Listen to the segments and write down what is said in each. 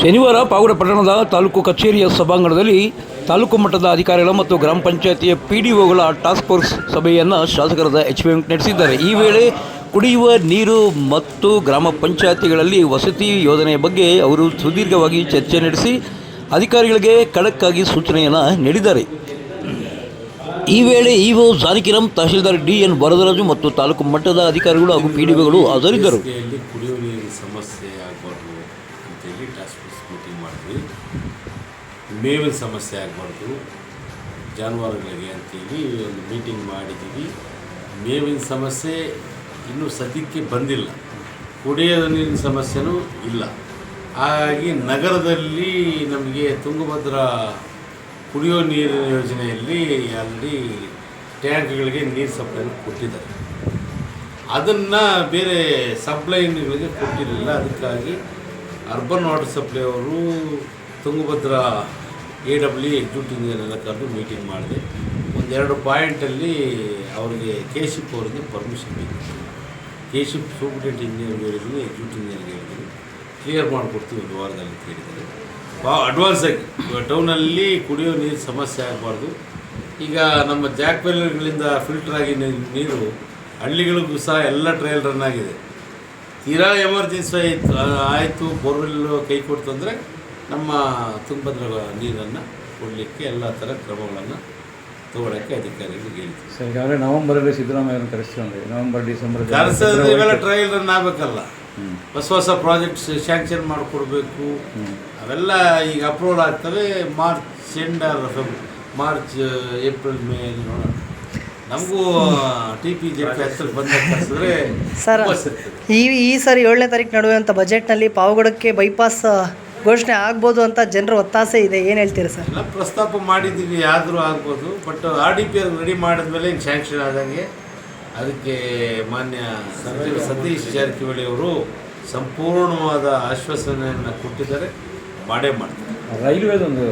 ಶನಿವಾರ ಪಾವಗಡ ಪಟ್ಟಣದ ತಾಲೂಕು ಕಚೇರಿಯ ಸಭಾಂಗಣದಲ್ಲಿ ತಾಲೂಕು ಮಟ್ಟದ ಅಧಿಕಾರಿಗಳು ಮತ್ತು ಗ್ರಾಮ ಪಂಚಾಯತಿಯ ಪಿಡಿಒಗಳ ಟಾಸ್ಕ್ ಫೋರ್ಸ್ ಸಭೆಯನ್ನು ಶಾಸಕರಾದ ಎಚ್ ವಿ ನಡೆಸಿದ್ದಾರೆ. ಈ ವೇಳೆ ಕುಡಿಯುವ ನೀರು ಮತ್ತು ಗ್ರಾಮ ಪಂಚಾಯತಿಗಳಲ್ಲಿ ವಸತಿ ಯೋಜನೆಯ ಬಗ್ಗೆ ಅವರು ಸುದೀರ್ಘವಾಗಿ ಚರ್ಚೆ ನಡೆಸಿ ಅಧಿಕಾರಿಗಳಿಗೆ ಖಡಕ್ಕಾಗಿ ಸೂಚನೆಯನ್ನು ನೀಡಿದ್ದಾರೆ. ಈ ವೇಳೆ ಇಒ ಜಾನಕಿರಾಮ್, ತಹಶೀಲ್ದಾರ್ ಡಿ ಎನ್ ವರದರಾಜು ಮತ್ತು ತಾಲೂಕು ಮಟ್ಟದ ಅಧಿಕಾರಿಗಳು ಹಾಗೂ ಪಿಡಿಒಗಳು ಹಾಜರಿದ್ದರು. ಮೇವಿನ ಸಮಸ್ಯೆ ಆಗಬಾರ್ದು. ಜಾನುವಾರುಗಳಿಗೆ ಅಂತೇಳಿ ಒಂದು ಮೀಟಿಂಗ್ ಮಾಡಿದ್ದೀವಿ. ಮೇವಿನ ಸಮಸ್ಯೆ ಇನ್ನೂ ಸದ್ಯಕ್ಕೆ ಬಂದಿಲ್ಲ. ಕುಡಿಯೋ ನೀರಿನ ಸಮಸ್ಯೆನೂ ಇಲ್ಲ. ಹಾಗಾಗಿ ನಗರದಲ್ಲಿ ನಮಗೆ ತುಂಗಭದ್ರಾ ಕುಡಿಯೋ ನೀರಿನ ಯೋಜನೆಯಲ್ಲಿ ಅಲ್ಲಿ ಟ್ಯಾಂಕ್ಗಳಿಗೆ ನೀರು ಸಪ್ಲೈನ ಕೊಟ್ಟಿದ್ದಾರೆ. ಅದನ್ನು ಬೇರೆ ಸಪ್ಲೈನ್ಗಳಿಗೆ ಕೊಟ್ಟಿರಲಿಲ್ಲ. ಅದಕ್ಕಾಗಿ ಅರ್ಬನ್ ವಾಟರ್ ಸಪ್ಲೈ ಅವರು Tungabhadra A W executive engineer ಎಲ್ಲ ಕರೆದು ಮೀಟಿಂಗ್ ಮಾಡಿದೆ. ಒಂದೆರಡು ಪಾಯಿಂಟಲ್ಲಿ ಅವರಿಗೆ ಕೆ ಶಿಪ್ ಅವರಿಗೆ ಪರ್ಮಿಷನ್ ಬೇಕು. ಕೆ ಶಿಪ್ ಸೂಪ್ರಿಂಟ್ ಇಂಜಿನಿಯರ್ಗೆ ಹೇಳಿದ್ದೀನಿ ಎಕ್ಸಿಕ್ಯೂಟಿವ್ ಇಂಜಿನಿಯರ್ಗೆ ಹೇಳಿದ್ದೀನಿ ಕ್ಲಿಯರ್ ಮಾಡಿಕೊಡ್ತೀವಿ ಒಂದು ವಾರದಲ್ಲಿ ಅಂತ ಅಡ್ವಾನ್ಸ್ ಆಗಿ. ಟೌನಲ್ಲಿ ಕುಡಿಯೋ ನೀರು ಸಮಸ್ಯೆ ಆಗಬಾರ್ದು. ಈಗ ನಮ್ಮ ಜಾಕ್ ವೆಲ್ಲರ್ಗಳಿಂದ ಫಿಲ್ಟರ್ ಆಗಿ ನೀರು, ಹಳ್ಳಿಗಳಿಗೂ ಸಹ ಎಲ್ಲ ಟ್ರಯಲ್ ರನ್ ಆಗಿದೆ. ತೀರಾ ಎಮರ್ಜೆನ್ಸಿ ಆಯಿತು ಆಯಿತು ಬೋರ್ವೆಲ್ ಕೈ ಕೊಡ್ತು ಅಂದರೆ ನಮ್ಮ ತುಂಗಭದ್ರಾ ನೀರನ್ನು ಕೊಡಲಿಕ್ಕೆ ಎಲ್ಲ ಥರ ಕ್ರಮಗಳನ್ನು ತಗೊಳ್ಳೋಕ್ಕೆ ಅಧಿಕಾರಿಗಳಿಗೆ ಹೇಳ್ತೀವಿ ಸರ್ ಈಗಾಗಲೇ ನವೆಂಬರಲ್ಲಿ ಸಿದ್ದರಾಮಯ್ಯನ ಕರೆಸ್ತೀವಿ ನವೆಂಬರ್ ಡಿಸೆಂಬರ್ ಕರೆಸೋದು ಇವೆಲ್ಲ ಟ್ರಯಲ್ ರನ್ ಆಗಬೇಕಲ್ಲ. ಹೊಸ ಹೊಸ ಪ್ರಾಜೆಕ್ಟ್ಸ್ ಶ್ಯಾಂಕ್ಷನ್ ಮಾಡಿಕೊಡ್ಬೇಕು. ಅವೆಲ್ಲ ಈಗ ಅಪ್ರೂವಲ್ ಆಗ್ತವೆ March end or March April May ನೋಡೋಣ. ನಮಗೂ ಟಿ ಪಿ ಜೆ ಪಿ ಹತ್ರ ಬಂದ ಸರ್ ಈ ಈ ಸರಿ ಏಳನೇ ತಾರೀಕು ಅಂತ ಬಜೆಟ್ನಲ್ಲಿ ಪಾವಗಡಕ್ಕೆ ಬೈಪಾಸ್ ಘೋಷಣೆ ಆಗ್ಬೋದು ಅಂತ ಜನರ ಒತ್ತಾಸೆ ಇದೆ. ಏನು ಹೇಳ್ತೀರಾ ಸರ್? ಎಲ್ಲ ಪ್ರಸ್ತಾಪ ಮಾಡಿದ್ದೀವಿ ಆದರೂ ಆಗ್ಬೋದು. But R D P ready ಮಾಡಿದ್ಮೇಲೆ ಇನ್ನು ಸ್ಯಾಂಕ್ಷನ್ ಆದಂಗೆ ಅದಕ್ಕೆ ಮಾನ್ಯ ಸಚಿವ ಸತೀಶ್ ಜಾರಕಿಹೊಳಿ ಅವರು ಸಂಪೂರ್ಣವಾದ ಆಶ್ವಾಸನೆಯನ್ನು ಕೊಟ್ಟಿದ್ದಾರೆ. ಮಾಡೇ ಮಾಡ್ತಾರೆ. ರೈಲ್ವೇದೊಂದು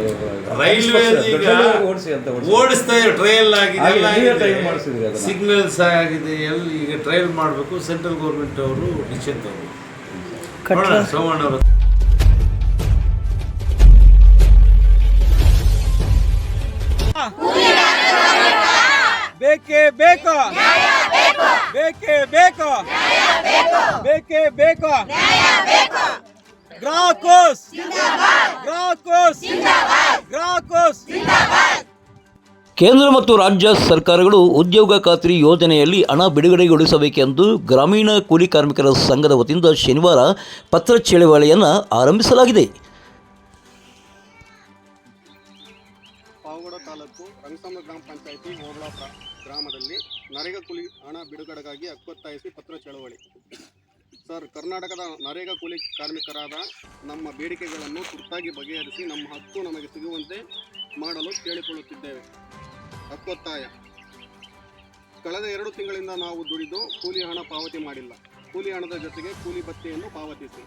ರೈಲ್ವೆ ಈಗ ಓಡಿಸಿ ಅಂತ ಓಡಿಸಿ. ಓಡಿಸ್ತಾ ಇದೆ ಟ್ರೈಲ್ ಆಗಿದೆ ಎಲ್ಲ ಸಿಗ್ನಲ್ಸ್ ಆಗಿದೆ. ಎಲ್ಲ ಈಗ ಟ್ರೈಲ್ ಮಾಡಬೇಕು ಸೆಂಟ್ರಲ್ ಗೌರ್ಮೆಂಟ್ ಅವರು ಡಿಸಿಷನ್ ಅವರು. ನೋಡೋಣ ಸೋಮಣ್ಣ ಅವರು ಬೇಕೇ ಬೇಕು. ಬೇಕೇ ಬೇಕು. ಬೇಕೇ ಬೇಕು. ಗ್ರಾಹಕೋಸ್. ಗ್ರಾಹಕೋಸ್. ಗ್ರಾಹಕೋಸ್. ಕೇಂದ್ರ ಮತ್ತು ರಾಜ್ಯ ಸರ್ಕಾರಗಳು ಉದ್ಯೋಗ ಖಾತ್ರಿ ಯೋಜನೆಯಲ್ಲಿ ಹಣ ಬಿಡುಗಡೆಗೊಳಿಸಬೇಕೆಂದು ಗ್ರಾಮೀಣ ಕೂಲಿ ಕಾರ್ಮಿಕರ ಸಂಘದ ವತಿಯಿಂದ ಶನಿವಾರ ಪತ್ರ ಚಳವಳಿಯನ್ನು ಆರಂಭಿಸಲಾಗಿದೆ. ತಾಲೂಕು ರಂಗಸಮ ಗ್ರಾಮ ಪಂಚಾಯಿತಿ ಓಬಳಾಪುರ ಗ್ರಾಮದಲ್ಲಿ ನರೇಗಾ ಕೂಲಿ ಹಣ ಬಿಡುಗಡೆಗಾಗಿ ಹಕ್ಕೊತ್ತಾಯಿಸಿ ಪತ್ರ ಚಳವಳಿ. ಸರ್, ಕರ್ನಾಟಕದ ನರೇಗಾ ಕೂಲಿ ಕಾರ್ಮಿಕರಾದ ನಮ್ಮ ಬೇಡಿಕೆಗಳನ್ನು ತುರ್ತಾಗಿ ಬಗೆಹರಿಸಿ ನಮ್ಮ ಹಕ್ಕು ನಮಗೆ ಸಿಗುವಂತೆ ಮಾಡಲು ಕೇಳಿಕೊಳ್ಳುತ್ತಿದ್ದೇವೆ. ಹಕ್ಕೊತ್ತಾಯ ಕಳೆದ ಎರಡು ತಿಂಗಳಿಂದ ನಾವು ದುಡಿದು ಕೂಲಿ ಹಣ ಪಾವತಿ ಮಾಡಿಲ್ಲ. ಕೂಲಿ ಹಣದ ಜೊತೆಗೆ ಕೂಲಿ ಭತ್ಯೆಯನ್ನು ಪಾವತಿಸಿ.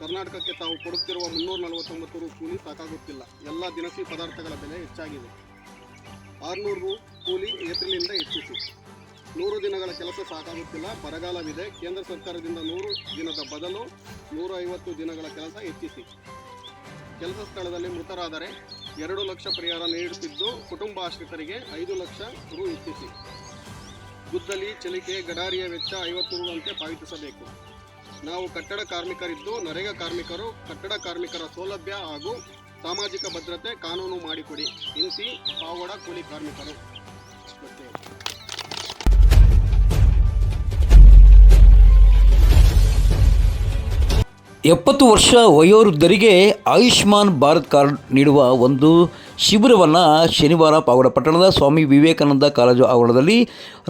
ಕರ್ನಾಟಕಕ್ಕೆ ತಾವು ಕೊಡುತ್ತಿರುವ ಮುನ್ನೂರ ನಲವತ್ತೊಂಬತ್ತು ರು ಕೂಲಿ ಸಾಕಾಗುತ್ತಿಲ್ಲ. ಎಲ್ಲ ದಿನಸಿ ಪದಾರ್ಥಗಳ ಬೆಲೆ ಹೆಚ್ಚಾಗಿದೆ. ಆರುನೂರು ಕೂಲಿ ಏಪ್ರಿಲಿಂದ ಹೆಚ್ಚಿಸಿ. ನೂರು ದಿನಗಳ ಕೆಲಸ ಸಾಕಾಗುತ್ತಿಲ್ಲ, ಬರಗಾಲವಿದೆ. ಕೇಂದ್ರ ಸರ್ಕಾರದಿಂದ ನೂರು ದಿನದ ಬದಲು ನೂರ ಐವತ್ತು ದಿನಗಳ ಕೆಲಸ ಹೆಚ್ಚಿಸಿ. ಕೆಲಸ ಸ್ಥಳದಲ್ಲಿ ಮೃತರಾದರೆ ಎರಡು ಲಕ್ಷ ಪರಿಹಾರ ನೀಡುತ್ತಿದ್ದು ಕುಟುಂಬ ಆಶ್ರಿತರಿಗೆ ಐದು ಲಕ್ಷ ರು ಹೆಚ್ಚಿಸಿ. ಗುದ್ದಲಿ, ಚಲಿಕೆ, ಗಡಾರಿಯ ವೆಚ್ಚ ಐವತ್ತು ರು ಅಂತೆ ಪಾವತಿಸಬೇಕು. ನಾವು ಕಟ್ಟಡ ಕಾರ್ಮಿಕರಿದ್ದು, ನರೇಗಾ ಕಾರ್ಮಿಕರು, ಕಟ್ಟಡ ಕಾರ್ಮಿಕರ ಸೌಲಭ್ಯ ಹಾಗೂ ಸಾಮಾಜಿಕ ಭದ್ರತೆ ಕಾನೂನು ಮಾಡಿಕೊಡಿ. ಇಂತಿ ಪಾವಡ ಕೂಲಿ ಕಾರ್ಮಿಕರು. ಎಪ್ಪತ್ತು ವರ್ಷ ವಯೋವೃದ್ಧರಿಗೆ ಆಯುಷ್ಮಾನ್ ಭಾರತ್ ಕಾರ್ಡ್ ನೀಡುವ ಒಂದು ಶಿಬಿರವನ್ನು ಶನಿವಾರ ಪಾವಡ ಪಟ್ಟಣದ ಸ್ವಾಮಿ ವಿವೇಕಾನಂದ ಕಾಲೇಜು ಆವರಣದಲ್ಲಿ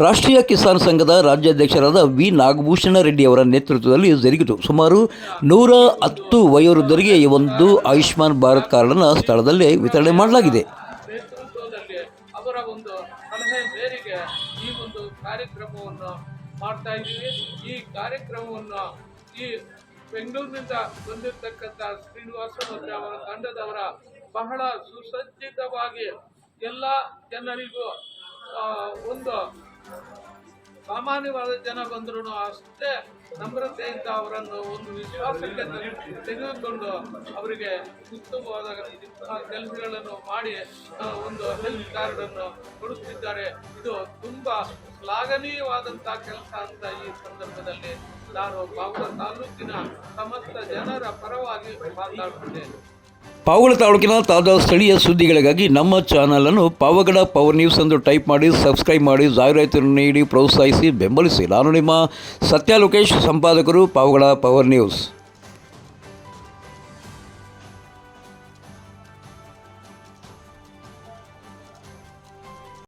ರಾಷ್ಟ್ರೀಯ ಕಿಸಾನ್ ಸಂಘದ ರಾಜ್ಯಾಧ್ಯಕ್ಷರಾದ ವಿ ನಾಗಭೂಷಣ ರೆಡ್ಡಿ ಅವರ ನೇತೃತ್ವದಲ್ಲಿ ಜರುಗಿತು. ಸುಮಾರು ನೂರ ಹತ್ತು ವಯೋವೃದ್ಧರಿಗೆ ಈ ಒಂದು ಆಯುಷ್ಮಾನ್ ಭಾರತ್ ಕಾರ್ಡನ್ನು ಸ್ಥಳದಲ್ಲೇ ವಿತರಣೆ ಮಾಡಲಾಗಿದೆ. ಬೆಂಗಳೂರಿನಿಂದ ಬಂದಿರತಕ್ಕಂಥ ಶ್ರೀನಿವಾಸ ಮತ್ತು ಅವರ ತಂಡದವರ ಬಹಳ ಸುಸಜ್ಜಿತವಾಗಿ ಎಲ್ಲ ಜನರಿಗೂ ಒಂದು ಸಾಮಾನ್ಯವಾದ ಜನ ಬಂದರೂ ಅಷ್ಟೇ ನಮ್ರತೆಯಿಂದ ಅವರನ್ನು ಒಂದು ವಿಶ್ವಾಸಕ್ಕೆ ತೆಗೆ- ತೆಗೆದುಕೊಂಡು ಅವರಿಗೆ ಉತ್ತಮವಾದ ಕೆಲಸಗಳನ್ನು ಮಾಡಿ ಒಂದು ಹೆಲ್ತ್ ಕಾರ್ಡ್ ಅನ್ನು ಕೊಡುತ್ತಿದ್ದಾರೆ. ಇದು ತುಂಬಾ ಶ್ಲಾಘನೀಯವಾದಂತಹ ಕೆಲಸ ಅಂತ ಈ ಸಂದರ್ಭದಲ್ಲಿ ನಾನು ಬಾಗಲ ತಾಲೂಕಿನ ಸಮಸ್ತ ಜನರ ಪರವಾಗಿ ಮಾತನಾಡುತ್ತೇನೆ ಪಾವಗಡ ತಾಲೂಕಿನ ತಾಜಾ ಸ್ಥಳೀಯ ಸುದ್ದಿಗಳಿಗಾಗಿ ನಮ್ಮ ಚಾನಲನ್ನು ಪಾವಗಡ ಪವರ್ ನ್ಯೂಸ್ ಎಂದು ಟೈಪ್ ಮಾಡಿ ಸಬ್ಸ್ಕ್ರೈಬ್ ಮಾಡಿ ಜಾಹೀರಾತು ನೀಡಿ, ಪ್ರೋತ್ಸಾಹಿಸಿ, ಬೆಂಬಲಿಸಿ. ನಾನು ನಿಮ್ಮ ಸತ್ಯ ಲೋಕೇಶ್ ಸಂಪಾದಕರು ಪಾವಗಡ ಪವರ್ ನ್ಯೂಸ್